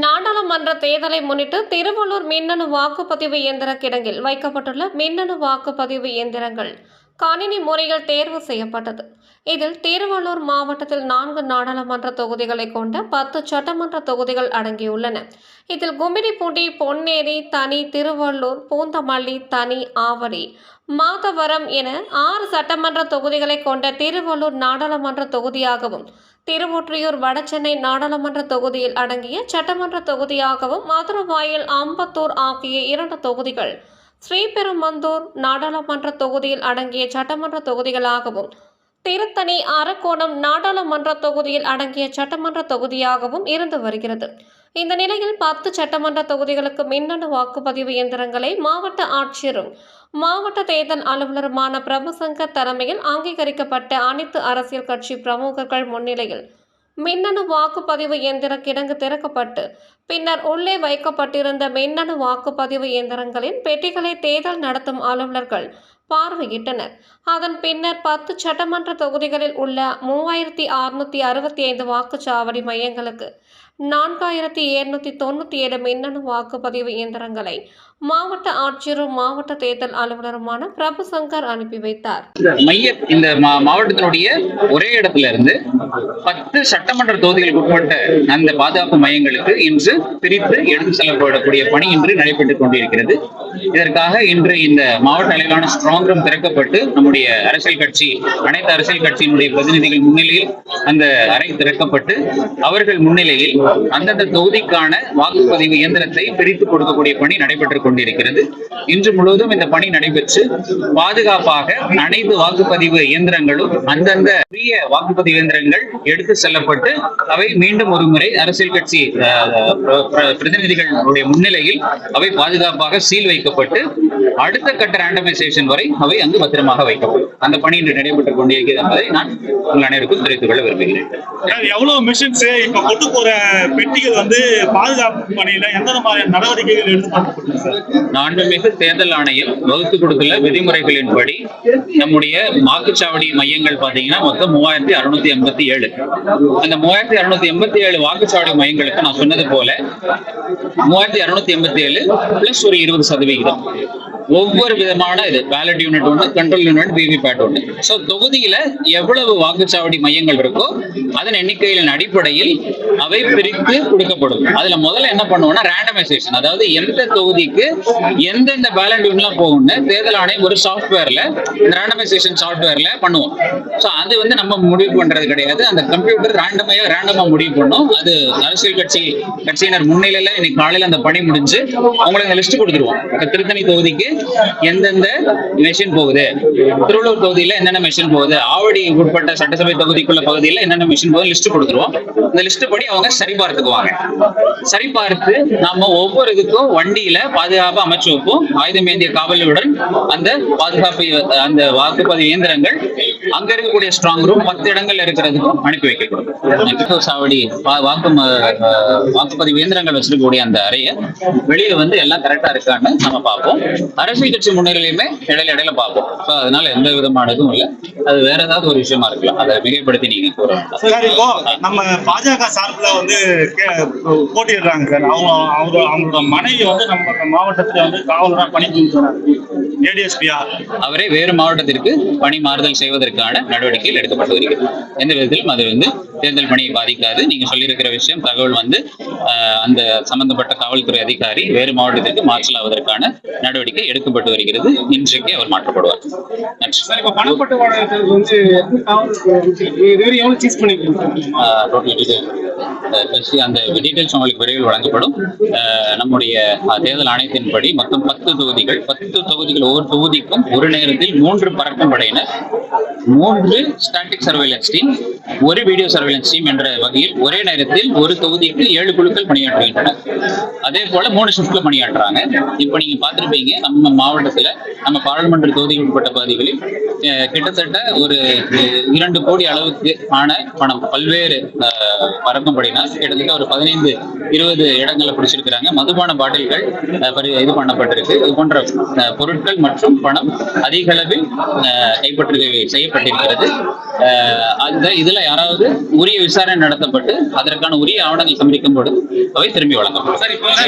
நாடாளுமன்ற தேர்தலை முன்னிட்டு திருவள்ளூர் மின்னணு வாக்குப்பதிவு இயந்திர கிடங்கில் வைக்கப்பட்டுள்ள மின்னணு வாக்குப்பதிவு இயந்திரங்கள் கணினி முறையில் தேர்வு செய்யப்பட்டது. இதில் திருவள்ளூர் மாவட்டத்தில் நான்கு நாடாளுமன்ற தொகுதிகளை கொண்ட பத்து சட்டமன்ற தொகுதிகள் அடங்கியுள்ளன. இதில் கும்பிடிப்பூண்டி பொன்னேரி தனி திருவள்ளூர் பூந்தமல்லி தனி ஆவடி மாதவரம் என ஆறு சட்டமன்ற தொகுதிகளை கொண்ட திருவள்ளூர் நாடாளுமன்ற தொகுதியாகவும் திருவொற்றியூர் வடசென்னை நாடாளுமன்ற தொகுதியில் அடங்கிய சட்டமன்ற தொகுதியாகவும் மதுரவாயல் அம்பத்தூர் ஆகிய இரண்டு தொகுதிகள் ஸ்ரீபெரும்பந்தூர் நாடாளுமன்ற தொகுதியில் அடங்கிய சட்டமன்ற தொகுதிகளாகவும் திருத்தணி அரக்கோணம் நாடாளுமன்ற தொகுதியில் அடங்கிய சட்டமன்ற தொகுதியாகவும் இருந்து வருகிறது. இந்த நிலையில் பத்து சட்டமன்ற தொகுதிகளுக்கு மின்னணு வாக்குப்பதிவு இயந்திரங்களை மாவட்ட ஆட்சியரும் மாவட்ட தேர்தல் அலுவலருமான பிரபுசங்கர் தலைமையில் அங்கீகரிக்கப்பட்ட அனைத்து அரசியல் கட்சி பிரமுகர்கள் முன்னிலையில் மின்னணு வாக்குப்பதிவு இயந்திர கிடங்கு திறக்கப்பட்டு பின்னர் உள்ளே வைக்கப்பட்டிருந்த மின்னணு வாக்குப்பதிவு இயந்திரங்களின் பெட்டிகளை தேர்தல் நடத்தும் அலுவலர்கள் பார்வையிட்டனர். அதன் பின்னர் பத்து சட்டமன்ற தொகுதிகளில் உள்ள மூவாயிரத்தி அறுநூத்தி அறுபத்தி ஐந்து வாக்குச்சாவடி மையங்களுக்கு நான்காயிரத்தி எழுநூத்தி தொண்ணூற்றி ஏழு மின்னணு வாக்குப்பதிவு இயந்திரங்களை மாவட்ட ஆட்சியரும் மாவட்ட தேர்தல் அலுவலருமான பிரபு சங்கர் அனுப்பி வைத்தார். மைய இந்த மா- மாவட்டத்தினுடைய ஒரே இடத்துல இருந்து பத்து சட்டமன்ற தொகுதிகளுக்கு உட்பட்ட அந்த பாதுகாப்பு மையங்களுக்கு இன்று பிரித்து எடுத்து செல்லப்படக்கூடிய பணி இன்று நடைபெற்றுக் கொண்டிருக்கிறது. இதற்காக இன்று இந்த மாவட்ட அளவிலான ஸ்ட்ராங் ரூம் திறக்கப்பட்டு நம்முடைய அரசியல் கட்சி அனைத்து அரசியல் கட்சியினுடைய பிரதிநிதிகள் முன்னிலையில் அந்த அறை திறக்கப்பட்டு அவர்கள் முன்னிலையில் அந்தந்த தொகுதிக்கான வாக்குப்பதிவு இயந்திரத்தை பிரித்து கொடுக்கக்கூடிய பணி நடைபெற்றுக் கொண்டிருக்கிறது. இன்று முழுவதும் இந்த பணி நடைபெற்று பாதுகாப்பாக அனைத்து வாக்குப்பதிவு இயந்திரங்களும் அந்தந்த உரிய வாக்குப்பதிவு இயந்திரங்கள் எடுத்து செல்லப்பட்டு அவை மீண்டும் ஒரு முறை அரசியல் கட்சி பிரதிநிதிகளுடைய முன்னிலையில் அவை பாதுகாப்பாக சீல் வைக்கப்பட்டு அடுத்த கட்ட ரேண்டமைசேஷன் வரை அவை அங்கு பத்திரமாக வைக்கப்படும். அந்த பணி இன்று நடைபெற்றுக் கொண்டிருக்கிறது என்பதை நான் உங்கள் அனைவருக்கும் தெரிவித்துக் கொள்ள விரும்புகிறேன். எவ்வளவு மிஷின்ஸ் இப்ப கொண்டு போற பெட்டிகள் வந்து பாதுகாப்பு பணியில எந்தெந்த மாதிரியான நடவடிக்கைகள் எடுத்து சார்? மாண்புமிகு தேர்தல் ஆணையம் வகுத்து கொடுத்துள்ள விதிமுறைகளின்படி நம்முடைய வாக்குச்சாவடி மையங்கள் பாத்தீங்கன்னா மொத்தம் மூவாயிரத்தி அறுநூத்தி எண்பத்தி ஏழு. அந்த மூவாயிரத்தி அறுநூத்தி எண்பத்தி ஏழு வாக்குச்சாவடி மையங்களுக்கு நான் சொன்னது போல மூவாயிரத்தி அறுநூத்தி எண்பத்தி ஏழு பிளஸ் ஒரு இருபது சதவிகிதம். ஒவ்வொரு விதமான இது பேலட் யூனிட் ஒன்று கண்ட்ரோல் யூனிட் விவிபேட் ஒன்று ஸோ தொகுதியில எவ்வளவு வாக்குச்சாவடி மையங்கள் இருக்கோ அதன் எண்ணிக்கையின் அடிப்படையில் அவை பிரித்து கொடுக்கப்படும். அதுல முதல்ல என்ன பண்ணுவோம்னா ரேண்டமைசேஷன் அதாவது எந்த தொகுதிக்கு எந்தெந்த பேலட் யூனிட்லாம் போகும்னு தேர்தல் ஆணையம் ஒரு சாஃப்ட்வேர்ல ரேண்டமைசேஷன் சாஃப்ட்வேர்ல பண்ணுவோம். ஸோ அது வந்து நம்ம முடிவு பண்றது கிடையாது. அந்த கம்ப்யூட்டர் ரேண்டமையா ரேண்டமா முடிவு பண்ணும். அது அரசியல் கட்சி கட்சியினர் முன்னிலையில இன்னைக்கு காலையில அந்த பணி முடிஞ்சு அவங்களுக்கு லிஸ்ட் கொடுத்துருவோம். திருத்தணி தொகுதிக்கு எந்தெந்த மெஷின் போகுது? திருவள்ளூர் தொகுதியில என்னென்ன மெஷின் போகுது? ஆவடி உட்பட்ட சட்டசபை தொகுதிக்குள்ள பகுதியில என்னென்ன மெஷின் போகுது? லிஸ்ட் கொடுத்துருவோம். இந்த லிஸ்ட் படி அவங்க சரி பார்த்துக்குவாங்க சரி பார்த்து நம்ம ஒவ்வொரு இதுக்கும் வண்டியில பாதுகாப்பு அமைச்சு வைப்போம். ஆயுதம் ஏந்திய காவலுடன் அந்த பாதுகாப்பு அந்த வாக்குப்பதிவு இயந்திரங்கள் அங்க இருக்கக்கூடிய ஸ்ட்ராங் ரூம் பத்து இடங்கள் இருக்கிறதுக்கும் அனுப்பி வைக்கப்படும். சாவடி வாக்கு வாக்குப்பதிவு இயந்திரங்கள் வச்சிருக்கக்கூடிய அந்த அறையை வெளியே வந்து எல்லாம் கரெக்டா இருக்கான்னு நம்ம பார்ப்போம். அரசியல் கட்சி முன்னிலையுமே இடையில இடையில பார்ப்போம். ஸோ அதனால எந்த விதமான இதுவும் இல்லை. அது வேற ஏதாவது ஒரு விஷயமா இருக்கலாம். அதை மிகைப்படுத்தி நீங்க நம்ம பாஜக சார்பில் வந்து கே- போட்டியிடுறாங்க சார். அவங்க அவங்க அவங்களோட மனைவி வந்து நம்ம மாவட்டத்துல வந்து காவலரா பணிபுரிஞ்சாங்க ஏடிஎஸ்பியா அவரை வேறு மாவட்டத்திற்கு பணி மாறுதல் செய்வதற்கான நடவடிக்கைகள் எடுக்கப்பட்டு வருகிறது. எந்த விதத்திலும் அது வந்து தேர்தல் பணியை பாதிக்காது. நீங்க சொல்லியிருக்கிற விஷயம் தகவல் வந்து அந்த சம்பந்தப்பட்ட காவல்துறை அதிகாரி வேறு மாவட்டத்திற்கு மாற்றல் ஆவதற்கான நடவடிக்கை எடுக்கப்பட்டு வருகிறது. இன்றைக்கு அவர் மாற்றப்படுவார். நன்றி. சார் அந்த டீட்டெயில்ஸ் உங்களுக்கு விரைவில் வழங்கப்படும். நம்முடைய தேர்தல் ஆணையத்தின்படி மொத்தம் பத்து தொகுதிகள் பத்து தொகுதிகள் ஒவ்வொரு தொகுதிக்கும் ஒரு நேரத்தில் மூன்று பறக்கும் படையினர். மூன்று ஸ்டாட்டிக் சர்வேலன்ஸ் டீம் ஒரு வீடியோ சர்வேலன்ஸ் டீம் என்ற வகையில் ஒரே நேரத்தில் ஒரு தொகுதிக்கு ஏழு குழுக்கள் பணியாற்றுகின்றன. அதே போல மூணு ஷிஃப்ட்ல பணியாற்றுறாங்க. இப்ப நீங்க பார்த்திருப்பீங்க நம்ம மாவட்டத்துல நம்ம பாராளுமன்ற தொகுதிக்கு உட்பட்ட பகுதிகளில் கிட்டத்தட்ட ஒரு இரண்டு கோடி அளவுக்கு ஆன பணம் பல்வேறு பார்த்தோம் அப்படின்னா கிட்டத்தட்ட ஒரு பதினைந்து இருபது இடங்களை பிடிச்சிருக்கிறாங்க. மதுபான பாட்டில்கள் இது பண்ணப்பட்டிருக்கு. இது போன்ற பொருட்கள் மற்றும் பணம் அதிக அளவில் கைப்பற்று செய்யப்பட்டிருக்கிறது. அந்த இதுல யாராவது உரிய விசாரணை நடத்தப்பட்டு அதற்கான உரிய ஆவணங்கள் சமர்ப்பிக்கும் பொழுது அவை திரும்பி வழங்கப்படும்.